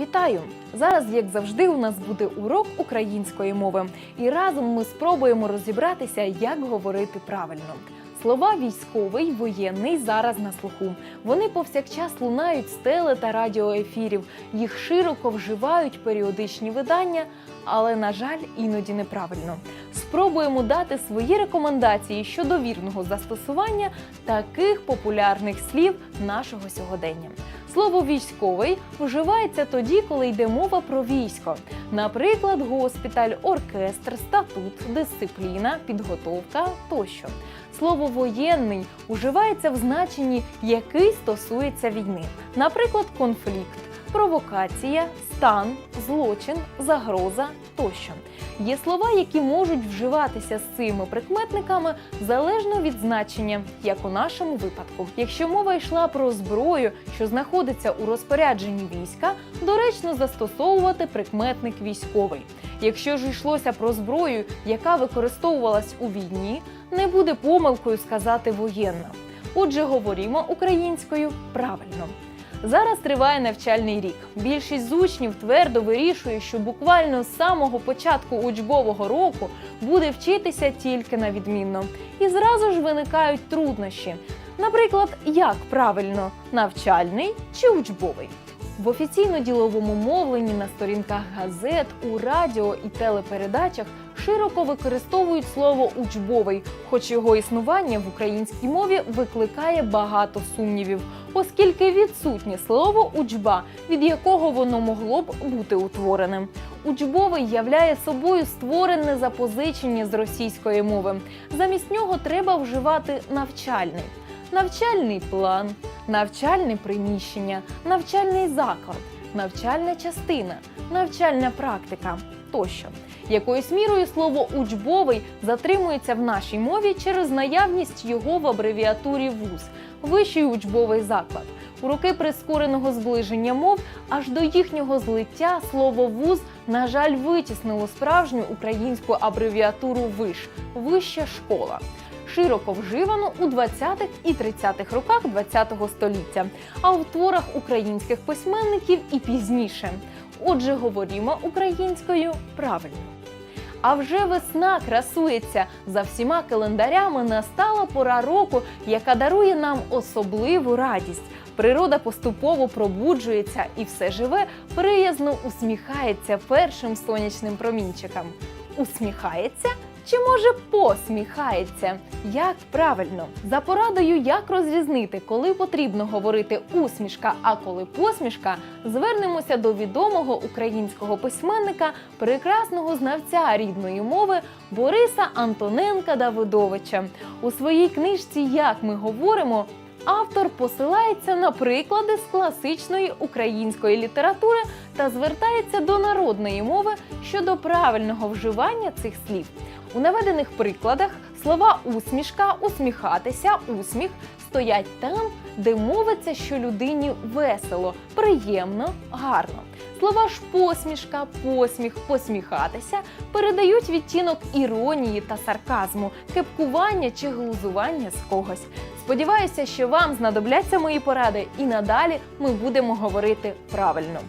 Вітаю! Зараз, як завжди, у нас буде урок української мови, і разом ми спробуємо розібратися, як говорити правильно. Слова військовий, воєнний зараз на слуху. Вони повсякчас лунають з теле та радіоефірів. Їх широко вживають періодичні видання, але, на жаль, іноді неправильно. Спробуємо дати свої рекомендації щодо вірного застосування таких популярних слів нашого сьогодення. Слово військовий вживається тоді, коли йде мова про військо. Наприклад, госпіталь, оркестр, статут, дисципліна, підготовка тощо. Слово воєнний уживається в значенні який стосується війни, наприклад, конфлікт, провокація, стан, злочин, загроза тощо. Є слова, які можуть вживатися з цими прикметниками залежно від значення, як у нашому випадку. Якщо мова йшла про зброю, що знаходиться у розпорядженні війська, доречно застосовувати прикметник військовий. Якщо ж йшлося про зброю, яка використовувалась у війні, не буде помилкою сказати воєнна. Отже, говоримо українською правильно. Зараз триває навчальний рік. Більшість з учнів твердо вирішує, що буквально з самого початку учбового року буде вчитися тільки на відмінно. І зразу ж виникають труднощі. Наприклад, як правильно навчальний чи учбовий? В офіційно-діловому мовленні на сторінках газет, у радіо і телепередачах широко використовують слово учбовий, хоч його існування в українській мові викликає багато сумнівів, оскільки відсутнє слово учба, від якого воно могло б бути утвореним. Учбовий являє собою створене запозичення з російської мови. Замість нього треба вживати навчальний навчальний план, навчальне приміщення, навчальний заклад, навчальна частина, навчальна практика тощо. Якоюсь мірою слово учбовий затримується в нашій мові через наявність його в абревіатурі ВУЗ вищий учбовий заклад. У роки прискореного зближення мов аж до їхнього злиття слово вуз, на жаль, витіснило справжню українську абревіатуру виш вища школа широко вживано у 20-х і 30-х роках ХХ століття, а в творах українських письменників і пізніше. Отже, говоримо українською правильно. А вже весна красується за всіма календарями. Настала пора року, яка дарує нам особливу радість. Природа поступово пробуджується і все живе приязно усміхається першим сонячним промінчикам. Усміхається чи може посміхається? Як правильно? За порадою, як розрізнити, коли потрібно говорити усмішка, а коли посмішка, звернемося до відомого українського письменника, прекрасного знавця рідної мови Бориса Антоненка Давидовича. У своїй книжці Як ми говоримо. Автор посилається на приклади з класичної української літератури та звертається до народної мови щодо правильного вживання цих слів. У наведених прикладах слова усмішка, усміхатися, усміх стоять там, де мовиться, що людині весело, приємно, гарно. Слова ж посмішка, посміх, посміхатися передають відтінок іронії та сарказму, кепкування чи глузування з когось. Сподіваюся, що вам знадобляться мої поради, і надалі ми будемо говорити правильно.